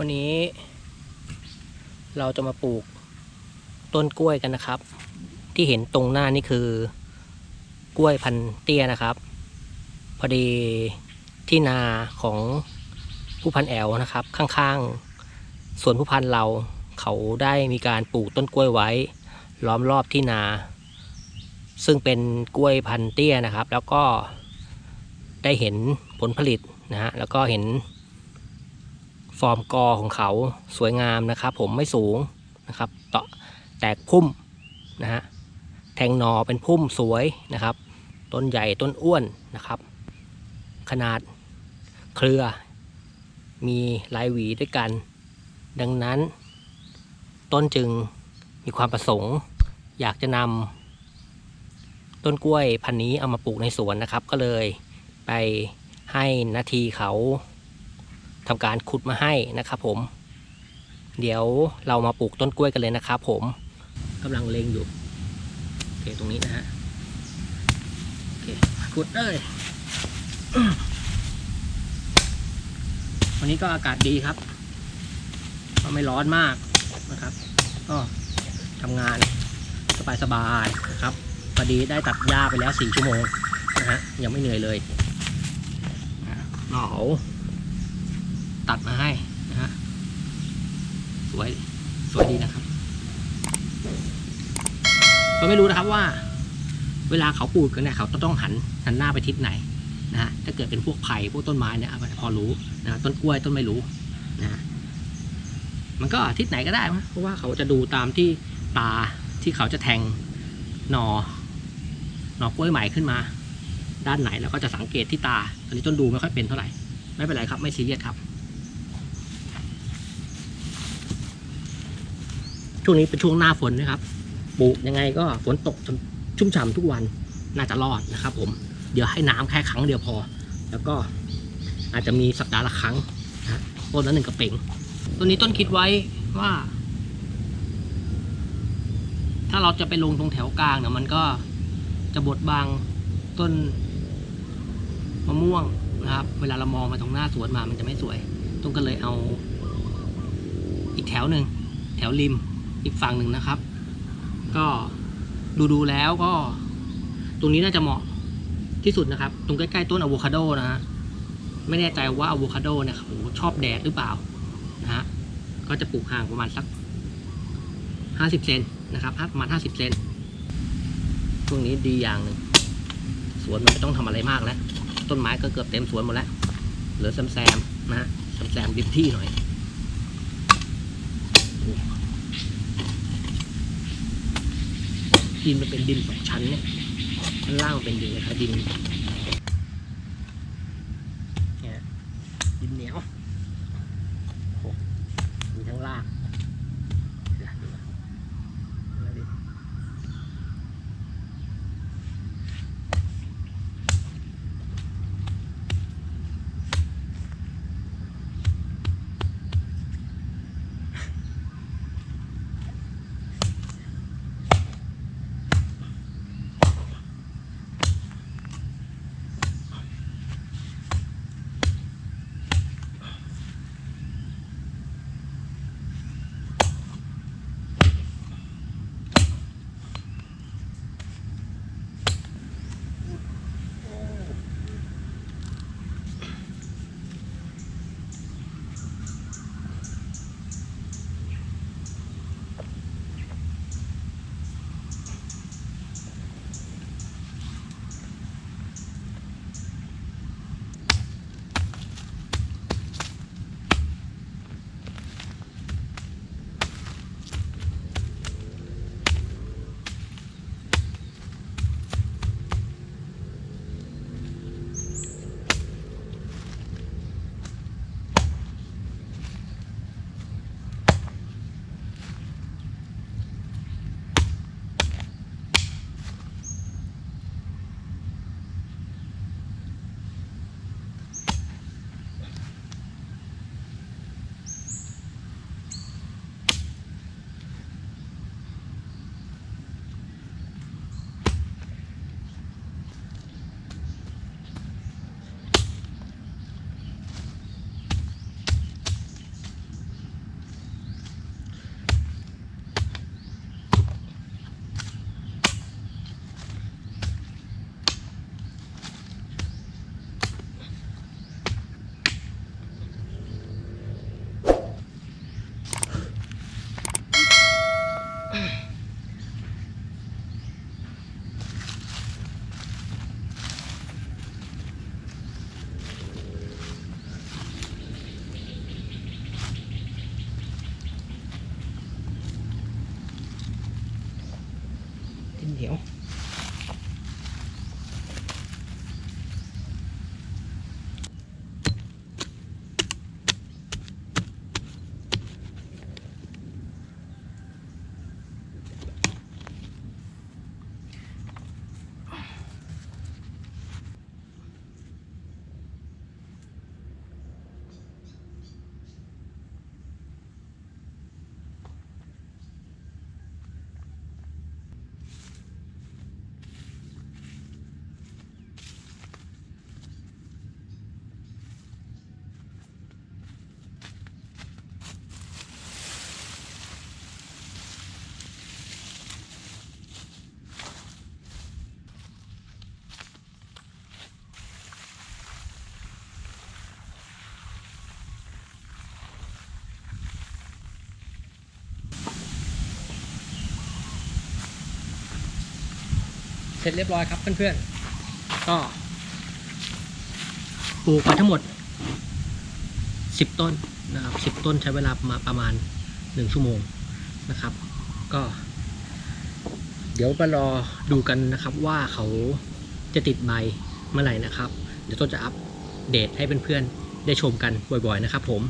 วันนี้ เราจะมาปลูกต้นกล้วยกันนะครับ ที่เห็นตรงหน้านี่คือกล้วยพันเตี้ยนะครับ พอดีที่นาของผู้พันแอลนะครับ ข้างๆสวนผู้พันเราเขาได้มีการปลูกต้นกล้วยไว้ ล้อมรอบที่นา ซึ่งเป็นกล้วยพันเตี้ยนะครับ แล้วก็ได้เห็นผลผลิตนะฮะแล้วก็เห็น ฟอร์มกอของเขาสวยงามนะครับ ผมไม่สูงนะครับต่อแตกพุ่มนะฮะแทงหนอเป็นพุ่มสวยนะครับ ต้นใหญ่ต้นอ้วนนะครับ ขนาดเครือ มีลายหวีด้วยกัน ดังนั้น ต้นจึงมีความประสงค์ อยากจะนำต้นกล้วยพันธุ์นี้เอามาปลูกในสวนนะครับ ก็เลยไปให้นาทีเขา ทำการขุดมาให้นะครับผม เดี๋ยวเรามาปลูกต้นกล้วยกันเลยนะครับผมกำลังเลงอยู่โอเคตรงนี้นะฮะโอเคขุดเลยวันนี้ก็อากาศดีครับก็ไม่ร้อนมากนะครับ ก็ทำงานสบายๆนะครับพอดีได้ตัดหญ้าไปแล้วสี่ชั่วโมงนะฮะยังไม่เหนื่อยเลยอะหนาว ตัดมาให้นะฮะสวยสวยดีนะครับก็ไม่รู้นะครับว่า เวลาเขาปลูกกันเนี่ยเขาต้องหันหันหน้าไปทิศไหนนะฮะถ้าเกิดเป็นพวกไผ่พวกต้นไม้เนี่ยพอรู้นะต้นกล้วยต้นไม่รู้นะฮะมันก็ทิศไหนก็ได้เพราะว่าเขาจะดูตามที่ตาที่เขาจะแทงหนอหนอกล้วยใหม่ขึ้นมา ด้านไหนแล้วก็จะสังเกตที่ตาตอนนี้ต้นดูไม่ค่อยเป็นเท่าไหร่ ไม่เป็นไรครับไม่ซีเรียสครับ ช่วงนี้เป็นช่วงหน้าฝนนะครับปลูกยังไงก็ฝนตกชุ่มฉ่ำทุกวันน่าจะรอดนะครับ ผมเดี๋ยวให้น้ำแค่ครั้งเดียวพอ แล้วก็อาจจะมีสัปดาห์ละครั้งนะต้นละหนึ่งกระเป๋งต้นนี้ต้นคิดไว้ว่า ถ้าเราจะไปลงตรงแถวกลางเนี่ยมันก็จะบดบังต้นมะม่วงนะครับ เวลาเรามองมาตรงหน้าสวนมามันจะไม่สวย ต้องก็เลยเอาอีกแถวหนึ่งแถวริม อีกฝั่งหนึ่งนะครับ ก็ดูดูแล้วก็ ตรงนี้น่าจะเหมาะที่สุดนะครับ ตรงใกล้ๆต้นอะโวคาโดนะฮะไม่แน่ใจว่าอะโวคาโดเนี่ยเขาชอบแดดหรือเปล่านะฮะก็จะปลูกห่างประมาณสักห้าสิบเซนนะครับประมาณห้าสิบเซนช่วงนี้ดีอย่างหนึ่งสวนมันไม่ต้องทำอะไรมากแล้วต้นไม้ก็เกือบเต็มสวนหมดแล้วเหลือแซมๆนะฮะแซมๆดิบที่หน่อย ดินมันเป็นดินสองชั้นเนี่ยข้างล่างเป็นดินนะครับดินเนี่ยดินเหนียว ร็จเรียบร้อยครับเพื่อนๆ ก็ปลูกไปทั้งหมดสิบต้นนะครับสิบต้นใช้เวลามาประมาณหนึ่งชั่วโมงนะครับ ก็ เดี๋ยวมารอดูกันนะครับว่าเขาจะติดใบเมื่อไหร่นะครับ เดี๋ยวต้นจะอัปเดตให้เพื่อนๆ ได้ชมกันบ่อยๆนะครับผม